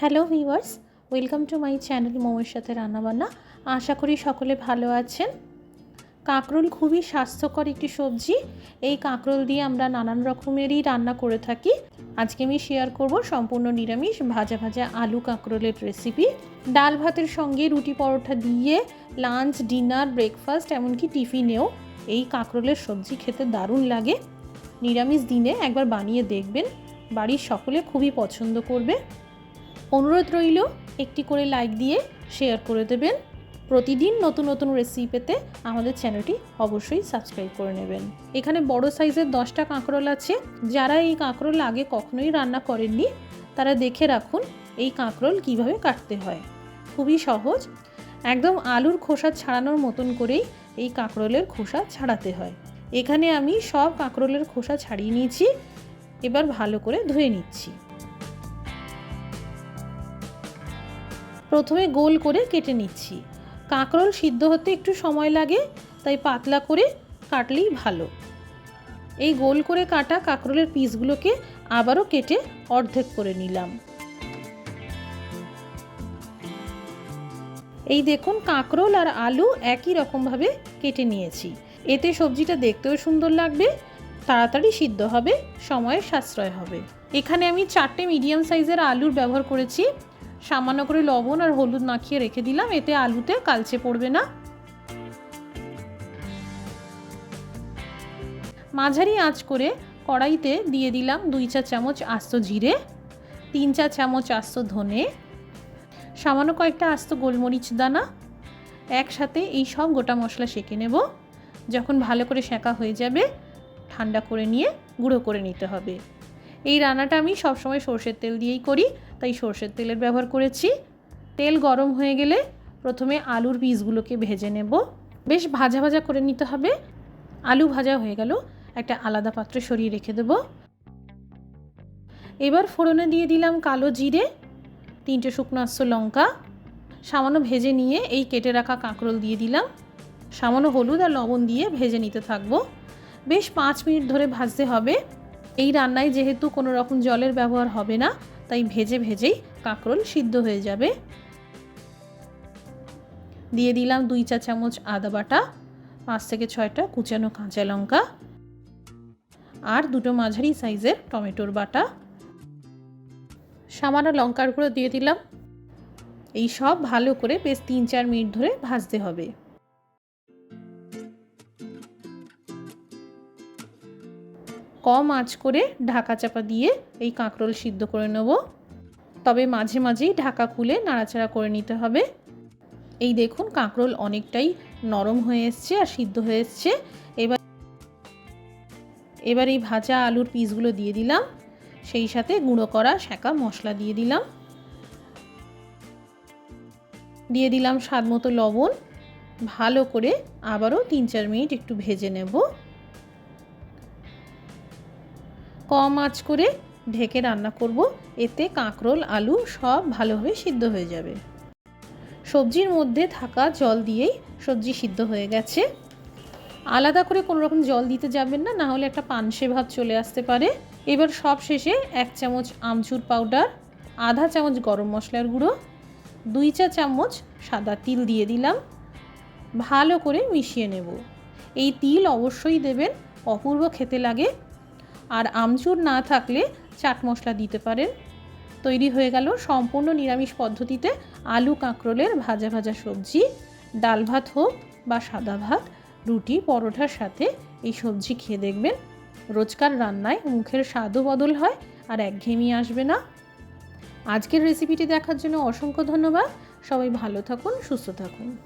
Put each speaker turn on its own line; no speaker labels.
Hello viewers, welcome to my channel মোমের সাথে রান্নাবান্না। আশা করি সকলে ভালো আছেন। কাঁকরোল খুবই স্বাস্থ্যকর একটি সবজি। এই কাঁকরোল দিয়ে আমরা নানান রকমেরই রান্না করে থাকি। আজকে আমি শেয়ার করব সম্পূর্ণ নিরামিষ, ভাজা ভাজা আলু কাঁকরোলের রেসিপি ডাল ভাতের সঙ্গে রুটি পরোটা দিয়ে লাঞ্চ ডিনার ব্রেকফাস্ট এমনকি টিফিনেও এই কাঁকরোলের সবজি খেতে দারুণ লাগে। নিরামিষ দিনে একবার বানিয়ে দেখবেন। বাড়ির সকলে খুবই পছন্দ করবে। অনুরোধ রইল, একটি করে লাইক দিয়ে শেয়ার করে দেবেন। প্রতিদিন নতুন নতুন রেসিপি পেতে আমাদের চ্যানেলটি অবশ্যই সাবস্ক্রাইব করে নেবেন। এখানে বড় সাইজের দশটা কাঁকরোল আছে। যারা এই কাঁকরোল আগে কখনোই রান্না করেননি, তারা দেখে রাখুন এই কাঁকরোল কীভাবে কাটতে হয়। খুবই সহজ। একদম আলুর খোসা ছাড়ানোর মতন করেই এই কাঁকরোলের খোসা ছাড়াতে হয়। এখানে আমি সব কাঁকরোলের খোসা ছাড়িয়ে নিয়েছি। এবার ভালো করে ধুয়ে নিচ্ছি। প্রথমে গোল করে কেটে নিচ্ছি। কাঁকরোল সিদ্ধ হতে একটু সময় লাগে, তাই পাতলা করে কাটলেই ভালো। এই গোল করে কাটা কাঁকরোলের পিসগুলোকে আবারও কেটে অর্ধেক করে নিলাম। এই দেখুন, কাঁকরোল আর আলু একই রকমভাবে কেটে নিয়েছি। এতে সবজিটা দেখতেও সুন্দর লাগবে, তাড়াতাড়ি সিদ্ধ হবে, সময়ের সাশ্রয় হবে। এখানে আমি চারটে মিডিয়াম সাইজের আলুর ব্যবহার করেছি। সামান্য করে লবণ আর হলুদ মাখিয়ে রেখে দিলাম, এতে আলুতে কালচে পড়বে না। মাঝারি আঁচ করে কড়াইতে দিয়ে দিলাম দুই চা চামচ আস্ত জিরে, তিন চা চামচ আস্ত ধনে, সামান্য কয়েকটা আস্ত গোলমরিচ দানা। একসাথে এই সব গোটা মশলা সেঁকে নেব। যখন ভালো করে সেঁকা হয়ে যাবে, ঠান্ডা করে নিয়ে গুঁড়ো করে নিতে হবে। এই রান্নাটা আমি সবসময় সর্ষের তেল দিয়েই করি, তাই সর্ষের তেলের ব্যবহার করেছি। তেল গরম হয়ে গেলে প্রথমে আলুর পিসগুলোকে ভেজে নেব। বেশ ভাজা ভাজা করে নিতে হবে। আলু ভাজা হয়ে গেল, একটা আলাদা পাত্রে সরিয়ে রেখে দেব। এবার ফোড়নে দিয়ে দিলাম কালো জিরে, তিনটে শুকনো আস্ত লঙ্কা। সামান্য ভেজে নিয়ে এই কেটে রাখা কাঁকরোল দিয়ে দিলাম। সামান্য হলুদ আর লবণ দিয়ে ভেজে নিতে থাকব। বেশ পাঁচ মিনিট ধরে ভাজতে হবে। এই রান্নায় যেহেতু কোনো রকম জলের ব্যবহার হবে না, তাই ভেজে ভেজেই কাঁকরোল সিদ্ধ হয়ে যাবে। দিয়ে দিলাম দুই চা চামচ আদা বাটা, পাঁচ থেকে ছয়টা কুচানো কাঁচা লঙ্কা আর দুটো মাঝারি সাইজের টমেটোর বাটা। সামান্য লঙ্কার গুঁড়ো দিয়ে দিলাম। এই সব ভালো করে বেশ তিন চার মিনিট ধরে ভাজতে হবে। কম আঁচ করে ঢাকা চাপা দিয়ে এই কাঁকরোল সিদ্ধ করে নেব। তবে মাঝে মাঝেই ঢাকা খুলে নাড়াচাড়া করে নিতে হবে। এই দেখুন কাঁকরোল অনেকটাই নরম হয়ে এসছে আর সিদ্ধ হয়ে এসছে। এবার এবার এই ভাজা আলুর পিসগুলো দিয়ে দিলাম। সেই সাথে গুঁড়ো করা শাঁকা মশলা দিয়ে দিলাম। দিয়ে দিলাম স্বাদ মতো লবণ। ভালো করে আবারও তিন চার মিনিট একটু ভেজে নেব। কম আঁচ করে ঢেকে রান্না করব। এতে কাঁকরোল, আলু সব ভালোভাবে সিদ্ধ হয়ে যাবে। সবজির মধ্যে থাকা জল দিয়েই সবজি সিদ্ধ হয়ে গেছে। আলাদা করে কোনো রকম জল দিতে যাবেন না না হলে একটা পানসে ভাব চলে আসতে পারে। এবার সব শেষে এক চামচ আমচুর পাউডার, আধা চামচ গরম মশলার গুঁড়ো, দুই চা চামচ সাদা তিল দিয়ে দিলাম। ভালো করে মিশিয়ে নেব। এই তিল অবশ্যই দেবেন, অপূর্ব খেতে লাগে। আর আমচুর না থাকলে চাট মশলা দিতে পারেন। তৈরি হয়ে গেল সম্পূর্ণ নিরামিষ পদ্ধতিতে আলু কাঁকরোলের ভাজা ভাজা সবজি, ডাল ভাত হোক বা সাদা ভাত, রুটি, পরোটার সাথে এই সবজি খেয়ে দেখবেন। রোজকার রান্নায় মুখের স্বাদও বদল হয় আর একঘেয়েমি আসবে না। আজকের রেসিপিটি দেখার জন্য অসংখ্য ধন্যবাদ। সবাই ভালো থাকুন, সুস্থ থাকুন।